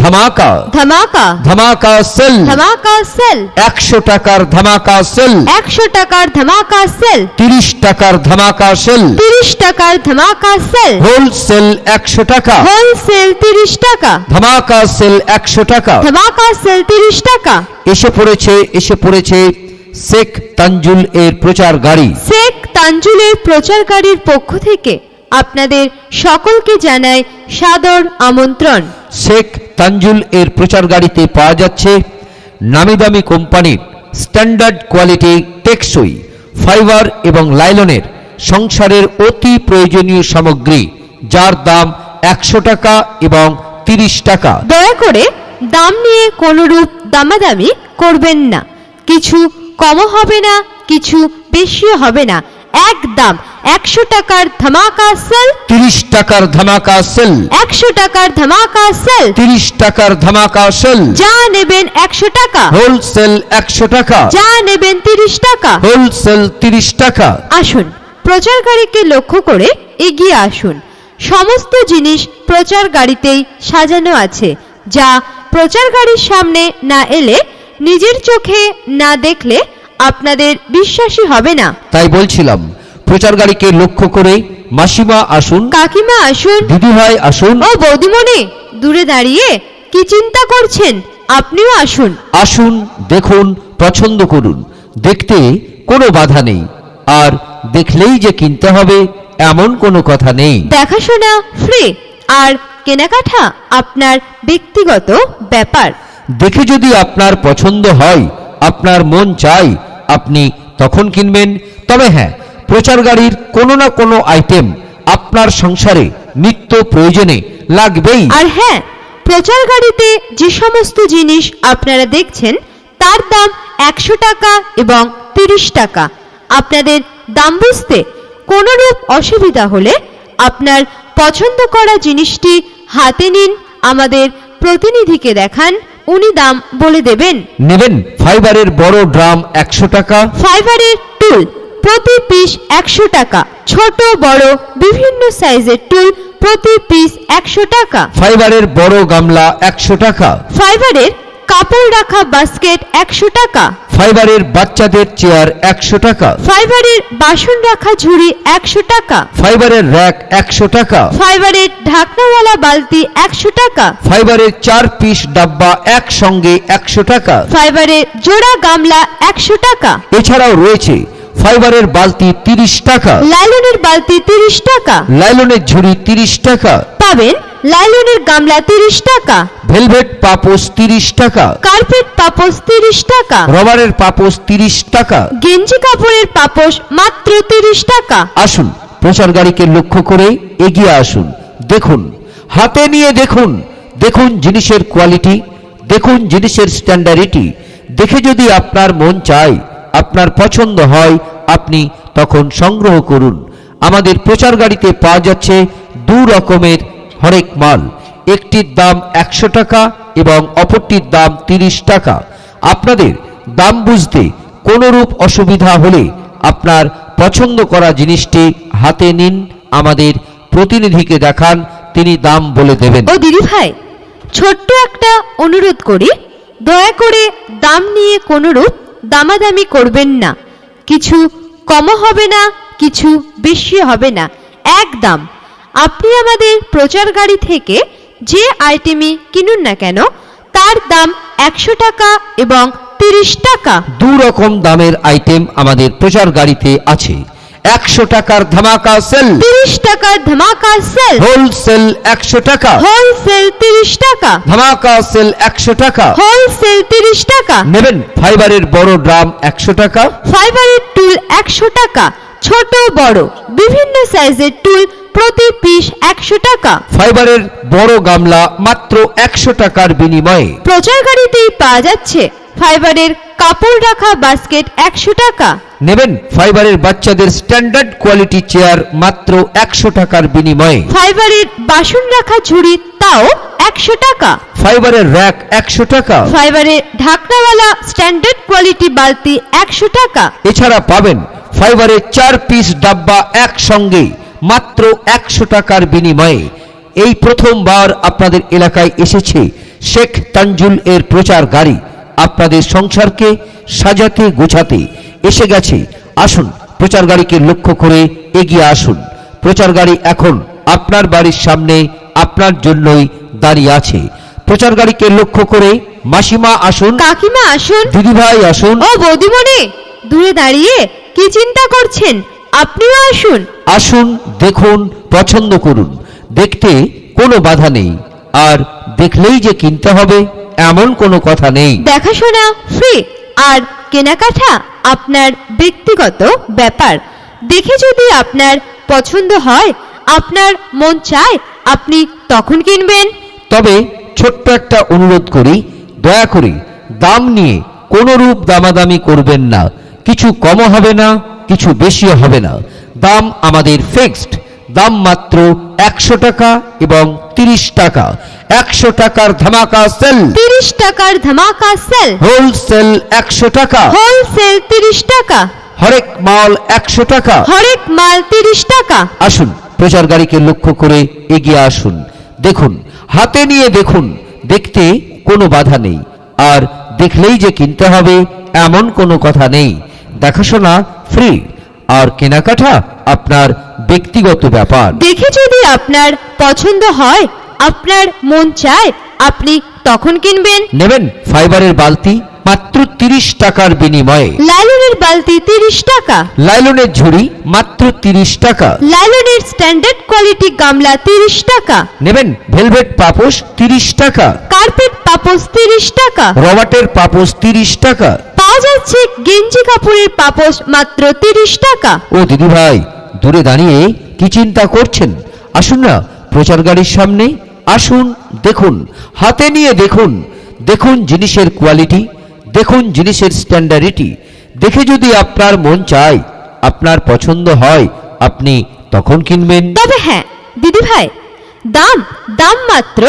ধামাকা। ধামাকা। ধামাকা সেল। ধামাকা সেল। একশো টাকার ধামাকা সেল। একশো টাকার ধামাকা সেল। তিরিশ টাকার ধামাকা সেল। তিরিশ টাকার ধামাকা সেল। হোলসেল একশো টাকা। হোলসেল তিরিশ টাকা। ধামাকা সেল একশো টাকা। ধামাকা সেল তিরিশ টাকা। এসে পড়েছে এসে পড়েছে শেখ তানজুল এর প্রচার গাড়ি। শেখ তানজুলের প্রচারকারীর পক্ষ থেকে। আপনাদের সকলকে জানায় সাদর আমন্ত্রণ। শেখ তানজুল এর প্রচার গাড়িতে পাওয়া যাচ্ছে নামি দামি কোম্পানির স্ট্যান্ডার্ড কোয়ালিটি টেকসই ফাইবার এবং লাইলনের সংসারের অতি প্রয়োজনীয় সামগ্রী যার দাম একশো টাকা এবং তিরিশ টাকা। দয়া করে দাম নিয়ে কোনরূপ দামাদামি করবেন না। কিছু কমও হবে না কিছু বেশিও হবে না। একদম একশো টাকার ধামাকা সেল তিরিশ টাকার ধামাকা সেল একশো টাকার ধামাকা সেল। তিরিশ টাকার ধামাকা সেল। যা নেবেন একশো টাকা। হোলসেল একশো টাকা। যা নেবেন তিরিশ টাকা। হোলসেল তিরিশ টাকা। আসুন প্রচারকারীকে লক্ষ্য করে এগিয়ে আসুন। সমস্ত জিনিস প্রচার গাড়িতেই সাজানো আছে যা প্রচার গাড়ির সামনে না এলে নিজের চোখে না দেখলে আপনাদের বিশ্বাসী হবে না। তাই বলছিলাম প্রচার গাড়িকে লক্ষ্য করে মাসিমা আসুন। কাকিমা আসুন। দিদিভাই আসুন। ও বৌদিমণি দূরে দাঁড়িয়ে কি চিন্তা করছেন? আপনিও আসুন। আসুন দেখুন পছন্দ করুন। দেখতে কোনো বাধা নেই। আর দেখলেই যে কিনতে হবে এমন কোনো কথা নেই। দেখাশোনা ফ্রি আর কেনাকাটা আপনার ব্যক্তিগত ব্যাপার। দেখে যদি আপনার পছন্দ হয় আপনার মন চাই আপনি তখন কিনবেন। তবে হ্যাঁ প্রচার গাড়ির কোনো না কোনো আইটেম আপনার সংসারে নিত্য প্রয়োজনে লাগবেই। আর হ্যাঁ প্রচার গাড়িতে যে সমস্ত জিনিস আপনারা দেখছেন তার দাম একশো টাকা এবং তিরিশ টাকা। আপনাদের দাম বুঝতে কোনোরূপ অসুবিধা হলে আপনার পছন্দ করা জিনিসটি হাতে নিন আমাদের প্রতিনিধিকে দেখান উনি দাম বলে দেবেন। নেবেন ফাইবারের বড় ড্রাম একশো টাকা। ফাইবারের টুল প্রতি পিস একশো টাকা ছোট বড় বিভিন্ন সাইজের টুল প্রতি পিস একশো টাকা ফাইবারের বড় গামলা একশো টাকা ফাইবারের কাপড় রাখা বাস্কেট একশো টাকা ফাইবারের বাচ্চাদের চেয়ার একশো টাকা ফাইবারের বাসন রাখা ঝুড়ি একশো টাকা ফাইবারের র্যাক একশো টাকা ফাইবারের ঢাকনাওয়ালা বালতি একশো টাকা ফাইবারের চার পিস ডাব্বা একসঙ্গে একশো টাকা ফাইবারের জোড়া গামলা একশো টাকা এছাড়াও রয়েছে ফাইবারের বালতি তিরিশ টাকা। লাইলনের বালতি তিরিশ টাকা। লাইলনের ঝুড়ি তিরিশ টাকা। পাবেন লাইলনের গামলা তিরিশ টাকা। ভেলভেট পাপোস তিরিশ টাকা। কার্পেট পাপোস তিরিশ টাকা। রবারের পাপোস তিরিশ টাকা। গেঞ্জি কাপড়ের পাপোস মাত্র তিরিশ টাকা। আসুন প্রচার গাড়িকে লক্ষ্য করে এগিয়ে আসুন। দেখুন হাতে নিয়ে দেখুন। দেখুন জিনিসের কোয়ালিটি দেখুন জিনিসের স্ট্যান্ডার্ডিটি দেখে যদি আপনার মন চায় আপনার পছন্দ হয়, আপনি তখন সংগ্রহ করুন। আমাদের প্রচার গাড়িতে পাওয়া যাচ্ছে দু রকমের হরেক মাল। একটির দাম একশো টাকা এবং অপরটির দাম তিরিশ টাকা। আপনাদের দাম বুঝতে কোনোরূপ অসুবিধা হলে আপনার পছন্দ করা জিনিসটি হাতে নিন, আমাদের প্রতিনিধিকে দেখান, তিনি দাম বলে দেবেন। ও দিদি ভাই, ছোট্ট একটা অনুরোধ করি, দয়া করে দাম নিয়ে কোনোরূপ দামাদামি করবেন না। কিছু কমও হবে না, কিছু বেশি হবে না। একদম আপনি আমাদের প্রচার গাড়ি থেকে যে আইটেমই কিনুন না কেন, তার দাম একশো টাকা এবং তিরিশ টাকা। দু রকম দামের আইটেম আমাদের প্রচার গাড়িতে আছে। একশো টাকার ধামাকা সেল। তিরিশ টাকার ধামাকা সেল। হোলসেল একশো টাকা। হোলসেল তিরিশ টাকা। ধামাকা সেল একশো টাকা। হোলসেল তিরিশ টাকা। নেবেন ফাইবারের বড় ড্রাম একশো টাকা। ফাইবারের টুল একশো টাকা। ছোট বড় বিভিন্ন সাইজের টুল প্রতি পিস একশো টাকা। ফাইবারের বড় গামলা মাত্র একশো টাকার বিনিময়ে। প্রচার গাড়িতেই পাওয়া যাচ্ছে ফাইবারের কাপড় রাখা বাস্কেট একশো টাকা। নেবেন ফাইবারের বাচ্চাদের স্ট্যান্ডার্ড কোয়ালিটি চেয়ার মাত্র একশো টাকার বিনিময়ে। ফাইবারের বাসন রাখা ঝুড়ি তাও একশো টাকা। ফাইবারের র্যাক একশো টাকা। ফাইবারের ঢাকনাওয়ালা স্ট্যান্ডার্ড কোয়ালিটি বালতি একশো টাকা। এছাড়া পাবেন ফাইবারের চার পিস ডাব্বা একসঙ্গে মাত্র একশো টাকার বিনিময়ে। এই প্রথমবার আপনাদের এলাকায় এসেছে শেখ তানজুল এর প্রচার গাড়ি। আপনাদের সংসারকে সাজাতে গোছাতে এসে গেছে। আসুন প্রচার গাড়িকে লক্ষ্য করে এগিয়ে আসুন। প্রচার গাড়ি এখন আপনার বাড়ির সামনে আপনার জন্যই দাঁড়িয়ে আছে। প্রচার গাড়িকে লক্ষ্য করে মাসিমা আসুন। কাকিমা আসুন। দিদিভাই আসুন। ও বৌদিমণি দূরে দাঁড়িয়ে কি চিন্তা করছেন? আপনিও আসুন। আসুন দেখুন পছন্দ করুন। দেখতে কোনো বাধা নেই। আর দেখলেই যে কিনতে হবে। এমন কোনো কথা নেই। দেখাশোনা ফ্রি আর কেনাকাটা আপনার ব্যক্তিগত ব্যাপার। দেখে যদি আপনার পছন্দ হয় আপনার মন চায় আপনি তখন কিনবেন। তবে ছোট্ট একটা অনুরোধ করি দয়া করে দাম নিয়ে কোনো রূপ দামাদামি করবেন না। কিছু কমও হবে না কিছু বেশিও হবে না। দাম আমাদের ফিক্সড দাম মাত্র একশো টাকা এবং তিরিশ টাকা। একশো টাকার ধামাকা সেল। তিরিশ টাকার ধামাকা সেল। হোলসেল একশো টাকা। হোলসেল তিরিশ টাকা। হরেক মাল একশো টাকা। হরেক মাল তিরিশ টাকা। আসুন প্রচার গাড়িকে লক্ষ্য করে এগিয়ে আসুন। দেখুন হাতে নিয়ে দেখুন দেখতে কোনো বাধা নেই। আর দেখলেই যে কিনতে হবে এমন কোনো কথা নেই। দেখাশোনা ফ্রি আর কেনাকাটা আপনার ব্যক্তিগত ব্যাপার। দেখে যদি আপনার পছন্দ হয় আপনার মন চায় আপনি তখন কিনবেন। নেবেন ফাইবারের বালতি মাত্র তিরিশ টাকার বিনিময়ে। লাইলনের বালতি তিরিশ টাকা। লাইলনের ঝুড়ি মাত্র তিরিশ টাকা। লাইলনের স্ট্যান্ডার্ড কোয়ালিটি গামলা তিরিশ টাকা। নেবেন ভেলভেট পাপোশ তিরিশ টাকা। কার্পেট পাপোস তিরিশ টাকা। রবাটের পাপোশ তিরিশ টাকা। পাওয়া যাচ্ছে গেঞ্জি কাপড়ের পাপোস মাত্র তিরিশ টাকা। ও দিদি ভাই দূরে দাঁড়িয়ে কি চিন্তা করছেন? আসুন না প্রচার গাড়ির সামনে আসুন দেখুন হাতে নিয়ে দেখুন দেখুন জিনিসের কোয়ালিটি দেখুন জিনিসের স্ট্যান্ডার্ডিটি দেখে যদি আপনার মন চায় আপনার পছন্দ হয় আপনি তখন কিনবেন। তবে হ্যাঁ দিদি ভাই দাম দাম মাত্র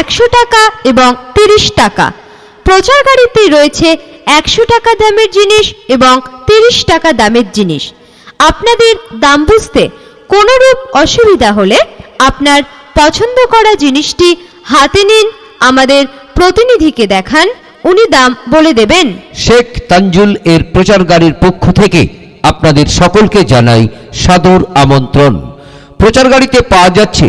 একশো টাকা এবং তিরিশ টাকা। প্রচার গাড়িতে রয়েছে একশো টাকা দামের জিনিস এবং তিরিশ টাকা দামের জিনিস। আপনাদের দাম বুঝতে কোনোরূপ অসুবিধা হলে আপনার পছন্দ করা জিনিসটি হাতে নিন, আমাদের প্রতিনিধিকে দেখান, উনি দাম বলে দেবেন। শেখ তানজুল এর প্রচার গাড়ির পক্ষ থেকে আপনাদের সকলকে জানাই সাদর আমন্ত্রণ। প্রচার গাড়িতে পাওয়া যাচ্ছে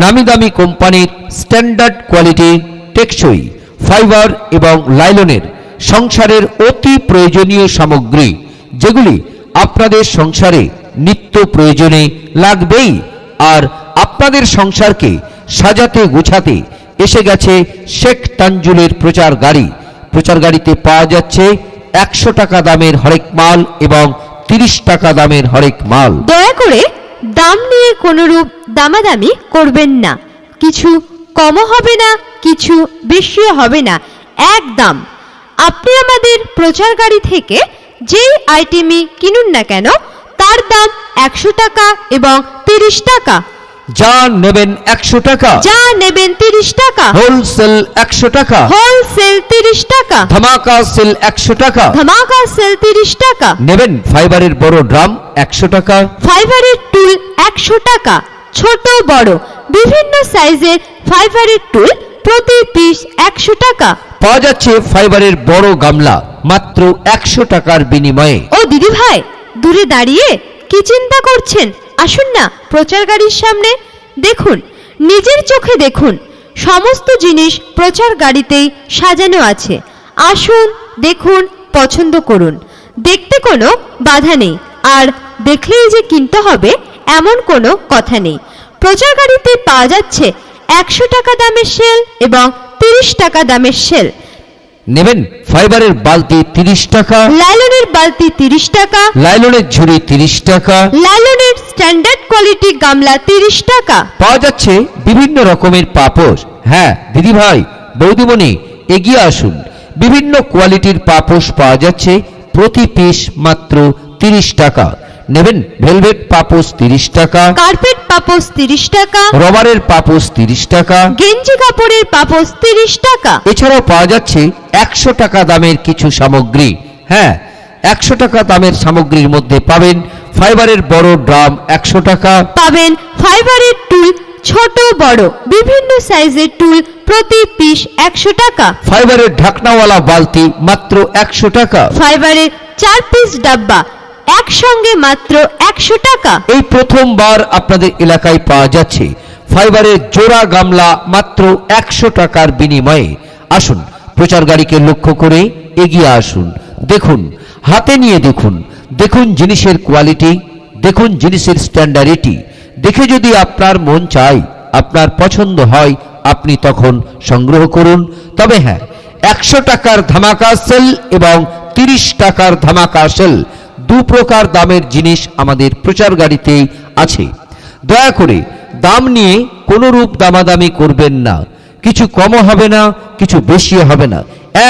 নামি দামি কোম্পানির স্ট্যান্ডার্ড কোয়ালিটির টেকসই, ফাইবার এবং লাইলনের সংসারের অতি প্রয়োজনীয় সামগ্রী, যেগুলি আপনাদের সংসারে নিত্য প্রয়োজনে লাগবেই, আর আপনাদের সংসারকে সাজাতে গোছাতে এসে গেছে শেখ তানজুলের প্রচার গাড়ি। প্রচার গাড়িতে পাওয়া যাচ্ছে একশো টাকা দামের হরেক মাল এবং তিরিশ টাকা দামের হরেক মাল। দয়া করে দাম নিয়ে কোনোরূপ দামাদামি করবেন না। কিছু কমও হবে না, কিছু বেশিও হবে না। এক দাম। আপনি আমাদের প্রচার গাড়ি থেকে যেই আইটেমই কিনুন না কেন তার দাম একশো টাকা এবং তিরিশ টাকা। যা নেবেন একশো টাকা। যা নেবেন তিরিশ টাকা। হোলসেল একশো টাকা। হোলসেল তিরিশ টাকা। ধামাকা সেল একশো টাকা। ধামাকা সেল তিরিশ টাকা। নেবেন ফাইবারের বড় ড্রাম একশো টাকা। ফাইবারের টুল একশো টাকা। ছোট বড় বিভিন্ন সাইজের ফাইবারের টুল প্রতি পিস একশো টাকা। পাওয়া যাচ্ছে ফাইবারের বড় গামলা, মাত্র একশো টাকার বিনিময়ে। ও দিদি ভাই, দূরে দাঁড়িয়ে কি চিন্তা করছেন? আসুন না প্রচার গাড়ির সামনে। দেখুন, নিজের চোখে দেখুন, সমস্ত জিনিস প্রচার গাড়িতেই সাজানো আছে। আসুন, দেখুন, পছন্দ করুন। দেখতে কোনো বাধা নেই, আর দেখলেই যে কিনতে হবে এমন কোনো কথা নেই। প্রচার গাড়িতে পাওয়া যাচ্ছে একশো টাকা দামের সেল এবং তিরিশ টাকা দামের সেল নেবেন ফাইবারের বালতি তিরিশ টাকা। লাইলনের বালতি তিরিশ টাকা। লাইলনের ঝুড়ি তিরিশ টাকা। লাইলনের স্ট্যান্ডার্ড কোয়ালিটি গামলা তিরিশ টাকা। পাওয়া যাচ্ছে বিভিন্ন রকমের পাপোশ। হ্যাঁ দিদি ভাই বৌদিমণি এগিয়ে আসুন। বিভিন্ন কোয়ালিটির পাপোশ পাওয়া যাচ্ছে প্রতি পিস মাত্র তিরিশ টাকা। নেবেন ভেলভেট পাপোস তিরিশ টাকা কার্পেট পাপোস তিরিশ টাকা রবারের পাপোস তিরিশ টাকা গেঞ্জি কাপড়ের পাপোস তিরিশ টাকা। এছাড়াও পাওয়া যাচ্ছে একশো টাকা দামের কিছু সামগ্রী। হ্যাঁ একশো টাকা দামের সামগ্রীর মধ্যে পাবেন ফাইবারের বড় ড্রাম একশো টাকা পাবেন ফাইবারের টুল ছোট বড় বিভিন্ন সাইজের টুল প্রতি পিস একশো টাকা। ফাইবারের ঢাকনাওয়ালা বালতি মাত্র একশো টাকা। ফাইবারের চার পিস ডাব্বা একসঙ্গে মাত্র একশো টাকা। এই প্রথমবার আপনাদের এলাকায় পাওয়া যাচ্ছে ফাইবারের জোড়া গামলা মাত্র একশো টাকার বিনিময়ে। আসুন, প্রচার গাড়িকে লক্ষ্য করে এগিয়ে আসুন। দেখুন, হাতে নিয়ে দেখুন। দেখুন জিনিসের কোয়ালিটি দেখুন জিনিসের স্ট্যান্ডার্ডিটি দেখে যদি আপনার মন চায়, আপনার পছন্দ হয়, আপনি তখন সংগ্রহ করুন। তবে হ্যাঁ একশো টাকার ধামাকা সেল এবং তিরিশ টাকার ধামাকা সেল দু প্রকার দামের জিনিস আমাদের প্রচার গাড়িতেই আছে। দয়া করে দাম নিয়ে কোনো রূপ দামাদামি করবেন না। কিছু কমও হবে না কিছু বেশি হবে না।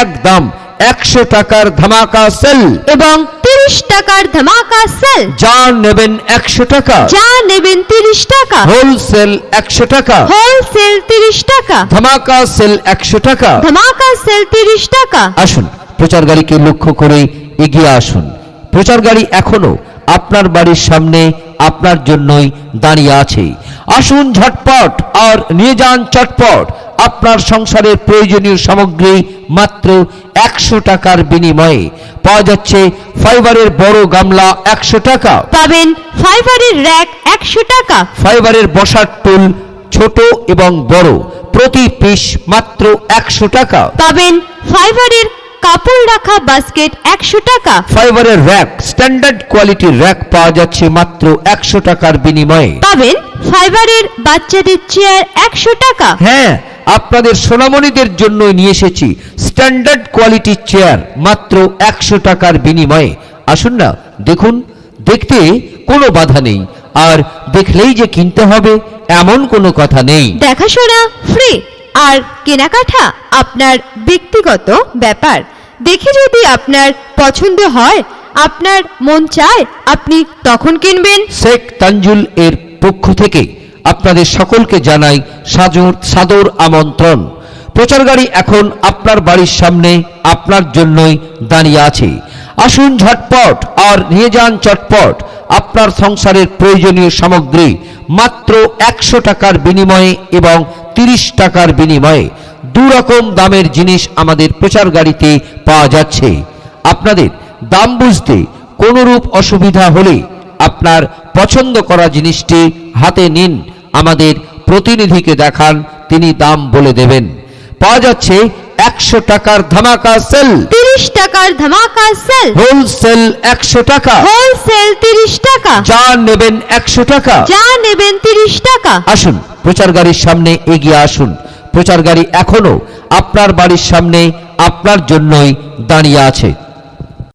একদম একশো টাকার ধামাকা সেল এবং তিরিশ টাকার ধামাকা সেল যা নেবেন একশো টাকা। যা নেবেন তিরিশ টাকা। হোলসেল একশো টাকা। হোলসেল তিরিশ টাকা। ধামাকা সেল একশো টাকা। ধামাকা সেল তিরিশ টাকা। আসুন প্রচার গাড়িকে লক্ষ্য করে এগিয়ে আসুন। প্রচার গাড়ি এখনও আপনার বাড়ির সামনে আপনার জন্যই দাঁড়িয়ে আছে। আসুন ঝটপট আর নিয়ে যান চটপট। আপনার সংসারের প্রয়োজনীয় সামগ্রী মাত্র একশো টাকার বিনিময়ে। পাওয়া যাচ্ছে ফাইবারের বড় গামলা একশো টাকা। পাবেন ফাইবারের র্যাক একশো টাকা। ফাইবারের বসার টুল ছোট এবং বড়। প্রতি পিস মাত্র একশো টাকা। পাবেন ফাইবারের কাপড় রাখা বাস্কেট একশো টাকা। ফাইবারের র্যাক স্ট্যান্ডার্ড কোয়ালিটির র্যাক পাওয়া যাচ্ছে মাত্র একশো টাকার বিনিময়ে। পাবেন ফাইবারের বাচ্চাদের চেয়ার একশো টাকা। হ্যাঁ আপনাদের সোনামণিদের জন্য নিয়ে এসেছি স্ট্যান্ডার্ড কোয়ালিটির চেয়ার মাত্র একশো টাকার বিনিময়ে। আসুন না দেখুন দেখতে কোনো বাধা নেই। আর দেখলেই যে কিনতে হবে এমন কোনো কথা নেই। দেখাশোনা ফ্রি আর কেনাকাটা আপনার ব্যক্তিগত ব্যাপার। দেখে যদি আপনার পছন্দ হয়, আপনার মন চায়, আপনি তখন কিনবেন। শেখ তানজুল এর পক্ষ থেকে আপনাদের সকলকে জানাই সাজর সাদর আমন্ত্রণ। প্রচার গাড়ি এখন আপনার বাড়ির সামনে, আপনার জন্যই দাঁড়িয়ে আছে। আসুন ঝটপট আর নিয়ে যান চটপট। আপনার সংসারের প্রয়োজনীয় সামগ্রী মাত্র একশো টাকার বিনিময়ে এবং তিরিশ টাকার বিনিময়ে দু রকম দামের জিনিস আমাদের প্রচার গাড়িতে পাওয়া যাচ্ছে। আপনাদের দাম বুঝতে কোনরূপ অসুবিধা হলে আপনার পছন্দ করা জিনিসটি হাতে নিন, আমাদের প্রতিনিধিকে দেখান, তিনি দাম বলে দেবেন। পাওয়া যাচ্ছে একশো টাকার ধামাকা সেল। তিরিশ টাকার ধামাকা সেল হোলসেল একশো টাকা। হোলসেল তিরিশ টাকা। যা নেবেন একশো টাকা। যা নেবেন তিরিশ টাকা। আসুন প্রচার গাড়ির সামনে এগিয়ে আসুন। প্রচার গাড়ি এখনও আপনার বাড়ির সামনে আপনার জন্যই দাঁড়িয়ে আছে।